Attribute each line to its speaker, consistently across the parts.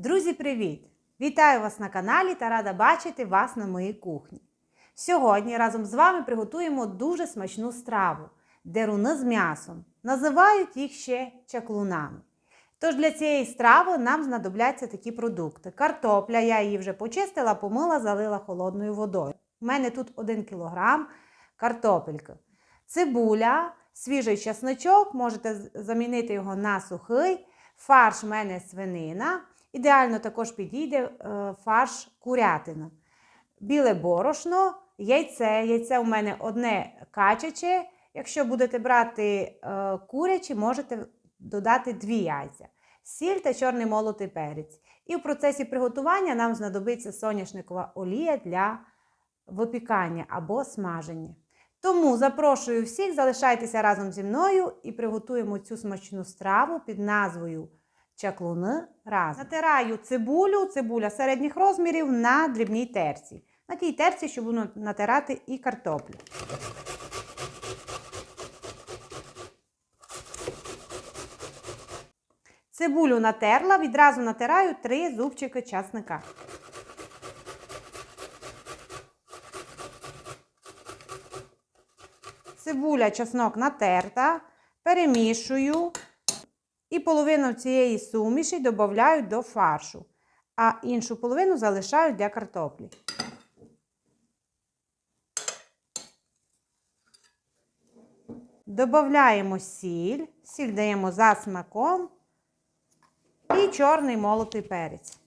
Speaker 1: Друзі, привіт! Вітаю вас на каналі та рада бачити вас на моїй кухні. Сьогодні разом з вами приготуємо дуже смачну страву деруни з м'ясом. Називають їх ще чаклунами. Тож для цієї страви нам знадобляться такі продукти: картопля, я її вже почистила, помила, залила холодною водою. У мене тут 1 кг картопельки. Цибуля, свіжий чесночок, можете замінити його на сухий. Фарш в мене свинина. Ідеально також підійде е, фарш курятина. Біле борошно, яйце. Яйце у мене одне качаче. Якщо будете брати е, курячі, можете додати дві яйця. Сіль та чорний молотий перець. І в процесі приготування нам знадобиться соняшникова олія для випікання або смаження. Тому запрошую всіх, залишайтеся разом зі мною і приготуємо цю смачну страву під назвою чаклуни разом. Натираю цибулю, цибуля середніх розмірів на дрібній терці. На тій терці, щоб буду натирати і картоплю. Цибулю натерла, відразу натираю 3 зубчики часника. Цибуля, чеснок натерта, перемішую і половину цієї суміші додаю до фаршу, а іншу половину залишаю для картоплі. Додаємо сіль, сіль даємо за смаком і чорний молотий перець.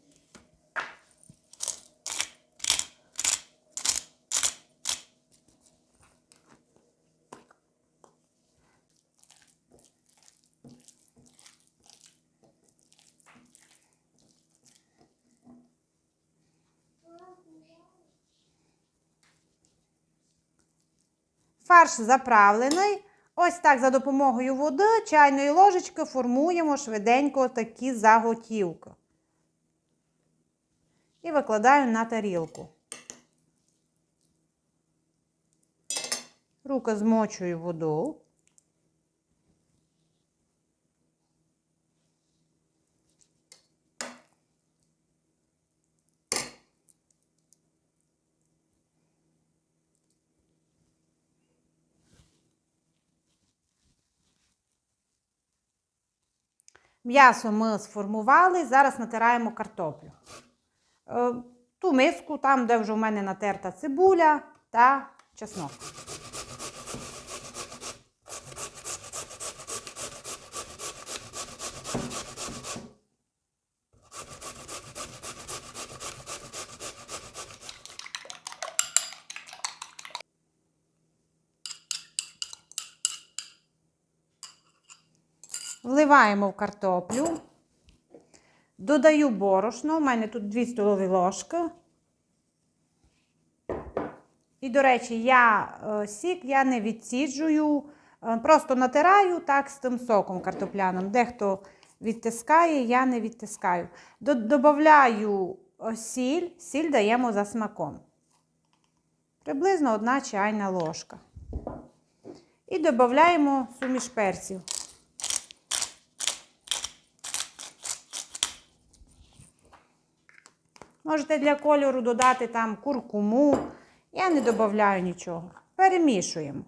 Speaker 1: Фарш заправлений. Ось так за допомогою води, чайної ложечки формуємо швиденько такі заготівки. І викладаю на тарілку. Руки змочую воду. М'ясо ми сформували, зараз натираємо картоплю. Е, Ту миску, там, де вже в мене натерта цибуля та чеснок. Вливаємо в картоплю. Додаю борошно. У мене тут 2 столові ложки. І, до речі, я е, сік я не відсіджую, е, просто натираю так з тим соком картопляним. Дехто відтискає, я не відтискаю. До- Добавляю е, сіль, сіль даємо за смаком. Приблизно одна чайна ложка. І додаємо суміш перців. Можете для кольору додати там куркуму. Я не додаю нічого. Перемішуємо.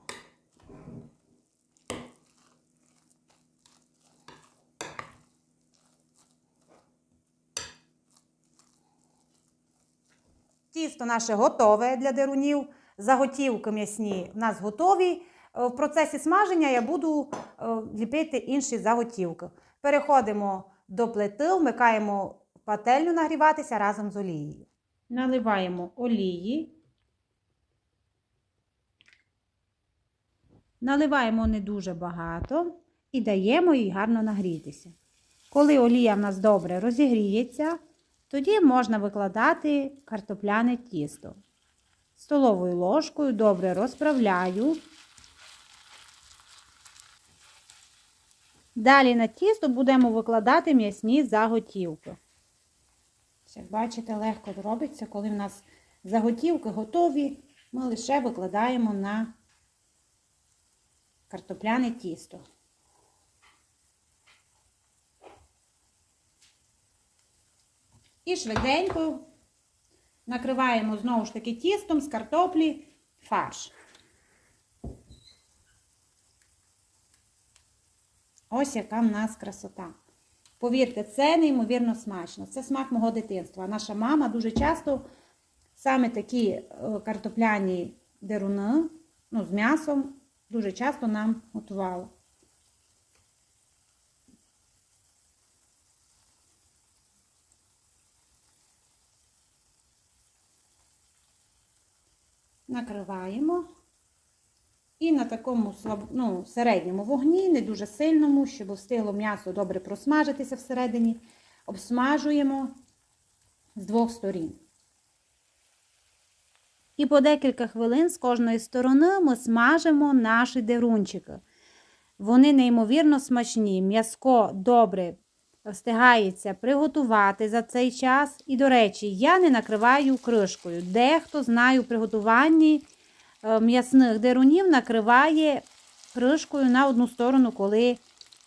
Speaker 1: Тісто наше готове для дерунів. Заготівки м'ясні в нас готові. Е, В процесі смаження я буду е, ліпити інші заготівки. Переходимо до плити, вмикаємо пательню нагріватися разом з олією. Наливаємо олії. Наливаємо не дуже багато і даємо їй гарно нагрітися. Коли олія в нас добре розігріється, тоді можна викладати картопляне тісто. Столовою ложкою добре розправляю. Далі на тісто будемо викладати м'ясні заготівки. Як бачите, легко робиться, коли в нас заготівки готові, ми лише викладаємо на картопляне тісто.
Speaker 2: І швиденько накриваємо знову ж таки тістом з картоплі фарш. Ось яка в нас красота. Повірте, це неймовірно смачно. Це смак мого дитинства. Наша мама дуже часто саме такі е, картопляні деруни ну, з м'ясом дуже часто нам готувала. Накриваємо. І на такому ну, середньому вогні, не дуже сильному, щоб встигло м'ясо добре просмажитися всередині, обсмажуємо з двох сторін.
Speaker 1: І по декілька хвилин з кожної сторони ми смажимо наші дерунчики. Вони неймовірно смачні. М'язко добре встигається приготувати за цей час. І, до речі, я не накриваю кришкою. Дехто знає у приготуванні м'ясних дерунів накриває кришкою на одну сторону, коли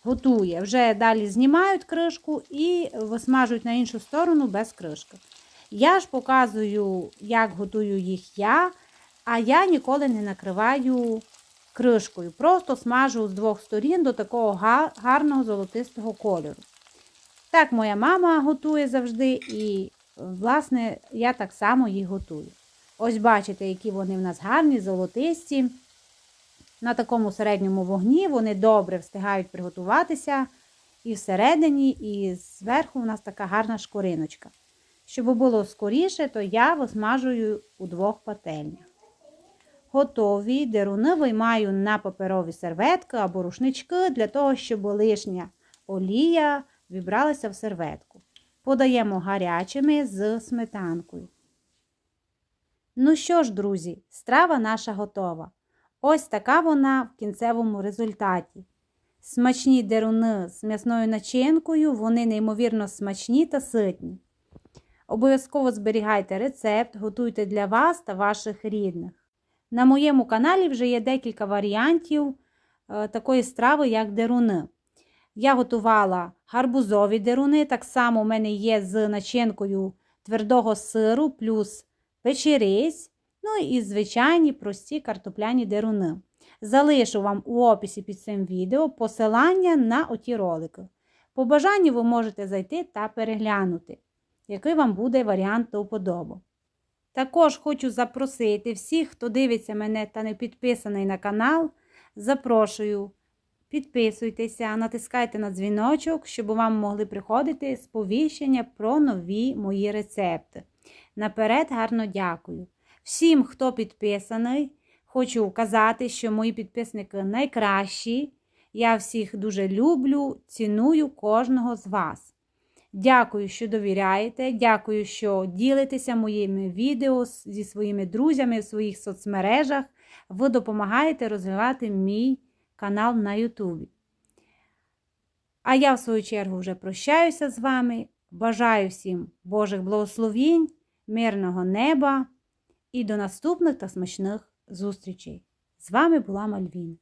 Speaker 1: готує. Вже далі знімають кришку і висмажують на іншу сторону без кришки. Я ж показую, як готую їх я, а я ніколи не накриваю кришкою. Просто смажу з двох сторін до такого гарного золотистого кольору. Так моя мама готує завжди, і, власне, я так само їх готую. Ось бачите, які вони в нас гарні, золотисті. На такому середньому вогні вони добре встигають приготуватися і всередині, і зверху у нас така гарна шкориночка. Щоб було скоріше, то я висмажую у двох пательнях. Готові деруни виймаю на паперові серветки або рушнички для того, щоб лишня олія вібралася в серветку. Подаємо гарячими з сметанкою. Ну що ж, друзі, страва наша готова. Ось така вона в кінцевому результаті. Смачні деруни з м'ясною начинкою, вони неймовірно смачні та ситні. Обов'язково зберігайте рецепт, готуйте для вас та ваших рідних. На моєму каналі вже є декілька варіантів е, такої страви, як деруни. Я готувала гарбузові деруни, так само у мене є з начинкою твердого сиру плюс печерись, ну і звичайні прості картопляні деруни. Залишу вам у описі під цим відео посилання на оті ролики. По бажанню ви можете зайти та переглянути, який вам буде варіант до вподобу. Також хочу запросити всіх, хто дивиться мене та не підписаний на канал, запрошую. Підписуйтеся, натискайте на дзвіночок, щоб вам могли приходити сповіщення про нові мої рецепти. Наперед гарно дякую. Всім, хто підписаний, хочу казати, що мої підписники найкращі. Я всіх дуже люблю, ціную кожного з вас. Дякую, що довіряєте. Дякую, що ділитеся моїми відео зі своїми друзями в своїх соцмережах. Ви допомагаєте розвивати мій канал на Ютубі. А я, в свою чергу, вже прощаюся з вами. Бажаю всім Божих благословінь, мирного неба і до наступних та смачних зустрічей. З вами була Мальвіна.